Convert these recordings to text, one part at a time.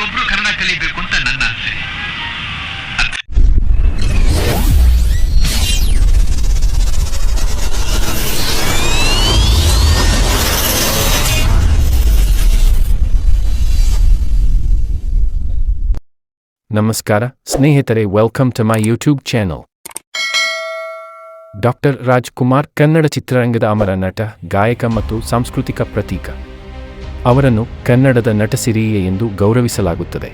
ಪ್ರತಿಯೊಬ್ರು ಕನ್ನಡ ಕಲಿಬೇಕು ಅಂತ ನನ್ನ ಆಸೆ. ನಮಸ್ಕಾರ, ಸ್ನೇಹಿತರೆ welcome to my YouTube channel doctor Rajkumar Kannada ಚಿತ್ರರಂಗದ ಅಮರ ನಟ, ಗಾಯಕ ಮತ್ತು ಸಾಂಸ್ಕೃತಿಕ ಪ್ರತೀಕ. ಅವರನ್ನು ಕನ್ನಡದ ನಟಸಿರಿಯೆ ಎಂದು ಗೌರವಿಸಲಾಗುತ್ತದೆ.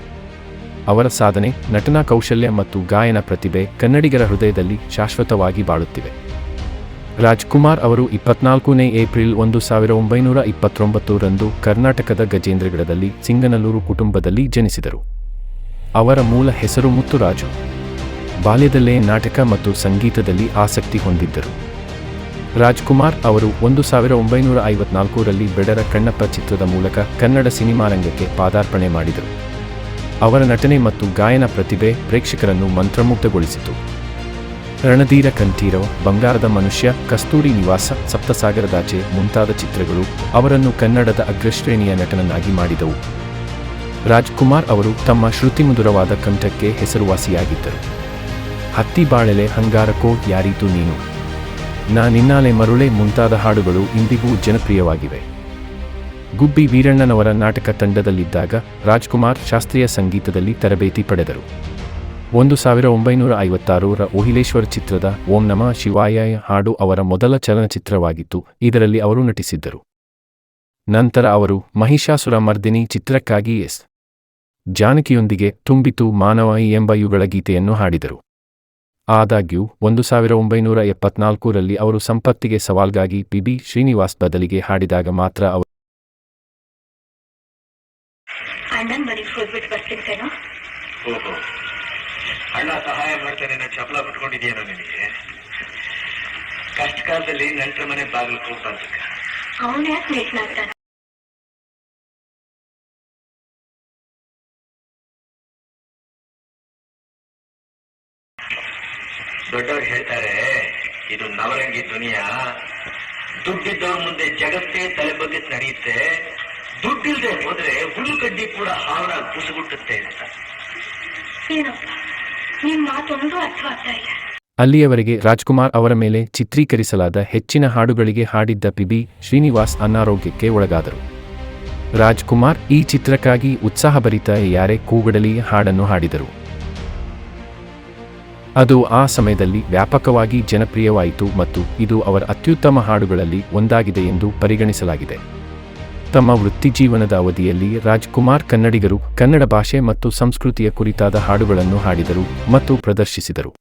ಅವರ ಸಾಧನೆ, ನಟನಾ ಕೌಶಲ್ಯ ಮತ್ತು ಗಾಯನ ಪ್ರತಿಭೆ ಕನ್ನಡಿಗರ ಹೃದಯದಲ್ಲಿ ಶಾಶ್ವತವಾಗಿ ಬಾಳುತ್ತಿವೆ. ರಾಜ್ಕುಮಾರ್ ಅವರು ಇಪ್ಪತ್ನಾಲ್ಕನೇ ಏಪ್ರಿಲ್ ಒಂದು ಸಾವಿರ ಒಂಬೈನೂರ ಇಪ್ಪತ್ತೊಂಬತ್ತರಂದು ಕರ್ನಾಟಕದ ಗಜೇಂದ್ರಗಡದಲ್ಲಿ ಸಿಂಗನಲ್ಲೂರು ಕುಟುಂಬದಲ್ಲಿ ಜನಿಸಿದರು. ಅವರ ಮೂಲ ಹೆಸರು ಮುತ್ತುರಾಜು. ಬಾಲ್ಯದಲ್ಲೇ ನಾಟಕ ಮತ್ತು ಸಂಗೀತದಲ್ಲಿ ಆಸಕ್ತಿ ಹೊಂದಿದ್ದರು. ರಾಜ್ಕುಮಾರ್ ಅವರು ಒಂದು ಸಾವಿರ ಒಂಬೈನೂರ ಐವತ್ನಾಲ್ಕರಲ್ಲಿ ಬೆಡರ ಕಣ್ಣಪ್ಪ ಚಿತ್ರದ ಮೂಲಕ ಕನ್ನಡ ಸಿನಿಮಾರಂಗಕ್ಕೆ ಪಾದಾರ್ಪಣೆ ಮಾಡಿದರು. ಅವರ ನಟನೆ ಮತ್ತು ಗಾಯನ ಪ್ರತಿಭೆ ಪ್ರೇಕ್ಷಕರನ್ನು ಮಂತ್ರಮುಗ್ಧಗೊಳಿಸಿತು. ರಣಧೀರ ಕಂಠೀರವ, ಬಂಗಾರದ ಮನುಷ್ಯ, ಕಸ್ತೂರಿ ನಿವಾಸ ಸಪ್ತಸಾಗರದಾಚೆ ಮುಂತಾದ ಚಿತ್ರಗಳು ಅವರನ್ನು ಕನ್ನಡದ ಅಗ್ರಶ್ರೇಣಿಯ ನಟನನ್ನಾಗಿ ಮಾಡಿದವು. ರಾಜ್ಕುಮಾರ್ ಅವರು ತಮ್ಮ ಶ್ರುತಿಮಧುರವಾದ ಕಂಠಕ್ಕೆ ಹೆಸರುವಾಸಿಯಾಗಿದ್ದರು. ಹತ್ತಿ ಬಾಳೆಲೆ ಹಂಗಾರಕೋ ಯಾರೀತು ನೀನು? ನಾ ನಿನ್ನಾಲೆ ಮರುಳೆ ಮುಂತಾದ ಹಾಡುಗಳು ಇಂದಿಗೂ ಜನಪ್ರಿಯವಾಗಿವೆ. ಗುಬ್ಬಿ ವೀರಣ್ಣನವರ ನಾಟಕ ತಂಡದಲ್ಲಿದ್ದಾಗ ರಾಜ್ಕುಮಾರ್ ಶಾಸ್ತ್ರೀಯ ಸಂಗೀತದಲ್ಲಿ ತರಬೇತಿ ಪಡೆದರು. ಒಂದು ಸಾವಿರ ಒಂಬೈನೂರ ಐವತ್ತಾರರ ಓಹಿಲೇಶ್ವರ ಚಿತ್ರದ ಓಂ ನಮಃ ಶಿವಾಯ ಹಾಡು ಅವರ ಮೊದಲ ಚಲನಚಿತ್ರವಾಗಿತ್ತು. ಇದರಲ್ಲಿ ಅವರು ನಟಿಸಿದ್ದರು. ನಂತರ ಅವರು ಮಹಿಷಾಸುರ ಮರ್ದಿನಿ ಚಿತ್ರಕ್ಕಾಗಿ ಎಸ್. ಜಾನಕಿಯೊಂದಿಗೆ ತುಂಬಿತು ಮಾನವ ಎಂಬ ಇವುಗಳ ಗೀತೆಯನ್ನು ಹಾಡಿದರು. ಆದಾಗ್ಯೂ ಒಂದು ಸಾವಿರ ಒಂಬೈನೂರ ಎಪ್ಪತ್ನಾಲ್ಕರಲ್ಲಿ ಅವರು ಸಂಪತ್ತಿಗೆ ಸವಾಲ್ಗಾಗಿ ಪಿಬಿ ಶ್ರೀನಿವಾಸ್ ಬದಲಿಗೆ ಹಾಡಿದಾಗ ಮಾತ್ರ ಅವರು ಕಷ್ಟಕಾಲದಲ್ಲಿ ಅಣ್ಣ ಸಹಾಯ ಮಾಡ್ತಾನೆ ನಾನು ಚಪಲ ಬಿಟ್ಕೊಂಡಿದ್ಯೇನೋ ನಿನಗೆ? ಕಷ್ಟ ಕಾಲದಲ್ಲಿ ನೆಂಟ್ರ ಮನೆ ಬಾಗಿಲು ಹೋಗ್ಬಾರ್ದು ಅವನ್ ಯಾಕೆ ನೇಟ್ನಾಗ್ತಾನ ದೊಡ್ಡವ್ರು ಹೇಳ್ತಾರೆ ಇದು ನವರಂಗಿ ದುನಿಯಾ. ದುಡ್ಡಿದ್ದವ್ರ ಮುಂದೆ ಜಗತ್ತೇ ತಲೆ ಬಗ್ಗೆ ನಡೆಯುತ್ತೆ. ದುಡ್ಡಿಲ್ದೆ ಹೋದ್ರೆ ಹುಲ್ಲುಗಡ್ಡಿ ಕೂಡ ಹಾವರಾಗಿ ಕುಸುಗುಟ್ಟುತ್ತೆ ಅಂತ. ನಿಮ್ಮ ನಿಮ್ ಮಾತೊಂದು ಅರ್ಥವಾಗ್ತಾ ಇಲ್ಲ. ಅಲ್ಲಿಯವರೆಗೆ ರಾಜ್ಕುಮಾರ್ ಅವರ ಮೇಲೆ ಚಿತ್ರೀಕರಿಸಲಾದ ಹೆಚ್ಚಿನ ಹಾಡುಗಳಿಗೆ ಹಾಡಿದ್ದ ಪಿಬಿ ಶ್ರೀನಿವಾಸ್ ಅನಾರೋಗ್ಯಕ್ಕೆ ಒಳಗಾದರು. ರಾಜ್ಕುಮಾರ್ ಈ ಚಿತ್ರಕ್ಕಾಗಿ ಉತ್ಸಾಹಭರಿತ ಯಾರೇ ಕೂಗಡಲಿ ಹಾಡನ್ನು ಹಾಡಿದರು. ಅದು ಆ ಸಮಯದಲ್ಲಿ ವ್ಯಾಪಕವಾಗಿ ಜನಪ್ರಿಯವಾಯಿತು ಮತ್ತು ಇದು ಅವರ ಅತ್ಯುತ್ತಮ ಹಾಡುಗಳಲ್ಲಿ ಒಂದಾಗಿದೆ ಎಂದು ಪರಿಗಣಿಸಲಾಗಿದೆ. ತಮ್ಮ ವೃತ್ತಿಜೀವನದ ಅವಧಿಯಲ್ಲಿ ರಾಜ್ಕುಮಾರ್ ಕನ್ನಡಿಗರು ಕನ್ನಡ ಭಾಷೆ ಮತ್ತು ಸಂಸ್ಕೃತಿಯ ಕುರಿತಾದ ಹಾಡುಗಳನ್ನು ಹಾಡಿದರು ಮತ್ತು ಪ್ರದರ್ಶಿಸಿದರು.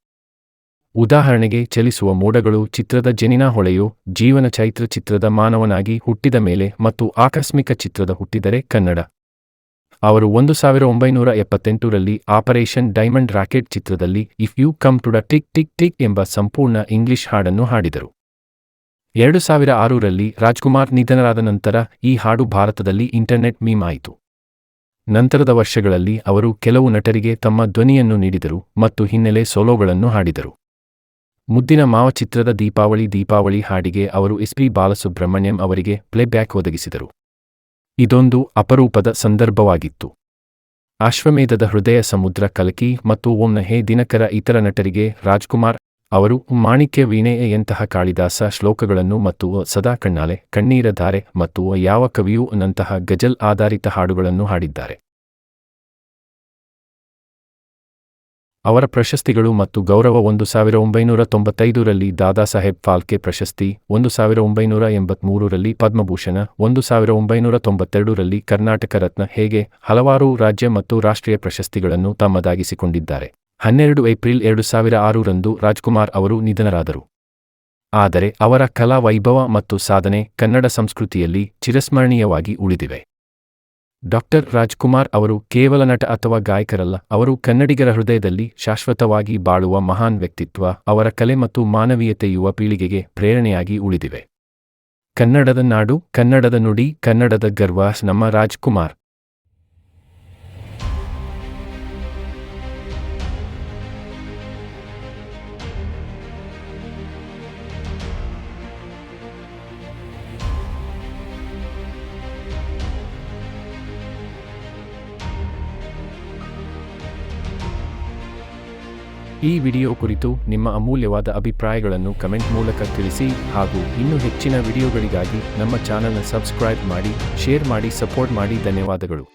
ಉದಾಹರಣೆಗೆ ಚಲಿಸುವ ಮೋಡಗಳು ಚಿತ್ರದ ಜನಿನಾ ಹೊಳೆಯು, ಜೀವನ ಚೈತ್ರ ಚಿತ್ರದ ಮಾನವನಾಗಿ ಹುಟ್ಟಿದ ಮೇಲೆ ಮತ್ತು ಆಕಸ್ಮಿಕ ಚಿತ್ರದ ಹುಟ್ಟಿದರೆ ಕನ್ನಡ. ಅವರು ಒಂದು ಸಾವಿರ ಒಂಬೈನೂರ ಎಪ್ಪತ್ತೆಂಟರಲ್ಲಿ ಆಪರೇಷನ್ ಡೈಮಂಡ್ ರಾಕೆಟ್ ಚಿತ್ರದಲ್ಲಿ if you come to the tick tick tick ಎಂಬ ಸಂಪೂರ್ಣ ಇಂಗ್ಲಿಷ್ ಹಾಡನ್ನು ಹಾಡಿದರು. ಎರಡು ಸಾವಿರ ಆರರಲ್ಲಿ ರಾಜ್ಕುಮಾರ್ ನಿಧನರಾದ ನಂತರ ಈ ಹಾಡು ಭಾರತದಲ್ಲಿ ಇಂಟರ್ನೆಟ್ ಮೀಮ್ ಆಯಿತು. ನಂತರದ ವರ್ಷಗಳಲ್ಲಿ ಅವರು ಕೆಲವು ನಟರಿಗೆ ತಮ್ಮ ಧ್ವನಿಯನ್ನು ನೀಡಿದರು ಮತ್ತು ಹಿನ್ನೆಲೆ ಸೋಲೋಗಳನ್ನು ಹಾಡಿದರು. ಮುದ್ದಿನ ಮಾವ ಚಿತ್ರದ ದೀಪಾವಳಿ ದೀಪಾವಳಿ ಹಾಡಿಗೆ ಅವರು ಎಸ್ ಪಿ ಬಾಲಸುಬ್ರಹ್ಮಣ್ಯಂ ಅವರಿಗೆ ಪ್ಲೇಬ್ಯಾಕ್ ಒದಗಿಸಿದರು. ಇದೊಂದು ಅಪರೂಪದ ಸಂದರ್ಭವಾಗಿತ್ತು. ಅಶ್ವಮೇಧದ ಹೃದಯ ಸಮುದ್ರ ಕಲಕಿ ಮತ್ತು ಓಂ ಹೇ ದಿನಕರ ಇತರ ನಟರಿಗೆ ರಾಜ್ಕುಮಾರ್ ಅವರು ಮಾಣಿಕ್ಯ ವೀಣೆಯಂತಹ ಕಾಳಿದಾಸ ಶ್ಲೋಕಗಳನ್ನು ಮತ್ತು ಸದಾ ಕಣ್ಣಾಲೆ, ಕಣ್ಣೀರ ಧಾರೆ ಮತ್ತು ಯಾವ ಕವಿಯೂ ನಂತಹ ಗಜಲ್ ಆಧಾರಿತ ಹಾಡುಗಳನ್ನು ಹಾಡಿದ್ದಾರೆ. ಅವರ ಪ್ರಶಸ್ತಿಗಳು ಮತ್ತು ಗೌರವ ಒಂದು ಸಾವಿರ ಒಂಬೈನೂರ ತೊಂಬತ್ತೈದರಲ್ಲಿ ದಾದಾ ಸಾಹೇಬ್ ಫಾಲ್ಕೆ ಪ್ರಶಸ್ತಿ, ಒಂದು ಸಾವಿರ ಒಂಬೈನೂರ ಎಂಬತ್ಮೂರರಲ್ಲಿ ಪದ್ಮಭೂಷಣ, ಒಂದು ಸಾವಿರ ಒಂಬೈನೂರ ತೊಂಬತ್ತೆರಡರಲ್ಲಿ ಕರ್ನಾಟಕ ರತ್ನ ಹೇಗೆ, ಹಲವಾರು ರಾಜ್ಯ ಮತ್ತು ರಾಷ್ಟ್ರೀಯ ಪ್ರಶಸ್ತಿಗಳನ್ನು ತಮ್ಮದಾಗಿಸಿಕೊಂಡಿದ್ದಾರೆ. ಹನ್ನೆರಡು ಏಪ್ರಿಲ್ ಎರಡು ಸಾವಿರ ಆರರಂದು ರಾಜ್ಕುಮಾರ್ ಅವರು ನಿಧನರಾದರು. ಆದರೆ ಅವರ ಕಲಾ ವೈಭವ ಮತ್ತು ಸಾಧನೆ ಕನ್ನಡ ಸಂಸ್ಕೃತಿಯಲ್ಲಿ ಚಿರಸ್ಮರಣೀಯವಾಗಿ ಉಳಿದಿವೆ. ಡಾಕ್ಟರ್ ರಾಜ್ಕುಮಾರ್ ಅವರು ಕೇವಲ ನಟ ಅಥವಾ ಗಾಯಕರಲ್ಲ, ಅವರು ಕನ್ನಡಿಗರ ಹೃದಯದಲ್ಲಿ ಶಾಶ್ವತವಾಗಿ ಬಾಳುವ ಮಹಾನ್ ವ್ಯಕ್ತಿತ್ವ, ಅವರ ಕಲೆ ಮತ್ತು ಮಾನವೀಯತೆ ಯುವ ಪೀಳಿಗೆಗೆ ಪ್ರೇರಣೆಯಾಗಿ ಉಳಿದಿವೆ. ಕನ್ನಡದ ನಾಡು, ಕನ್ನಡದ ನುಡಿ, ಕನ್ನಡದ ಗರ್ವ, ನಮ್ಮ ರಾಜ್ಕುಮಾರ್. ಈ ವಿಡಿಯೋ ಕುರಿತು ನಿಮ್ಮ ಅಮೂಲ್ಯವಾದ ಅಭಿಪ್ರಾಯಗಳನ್ನು ಕಮೆಂಟ್ ಮೂಲಕ ತಿಳಿಸಿ ಹಾಗೂ ಇನ್ನೂ ಹೆಚ್ಚಿನ ವಿಡಿಯೋಗಳಿಗಾಗಿ ನಮ್ಮ ಚಾನಲ್ನ ಸಬ್ಸ್ಕ್ರೈಬ್ ಮಾಡಿ, ಶೇರ್ ಮಾಡಿ, ಸಪೋರ್ಟ್ ಮಾಡಿ ಧನ್ಯವಾದಗಳು.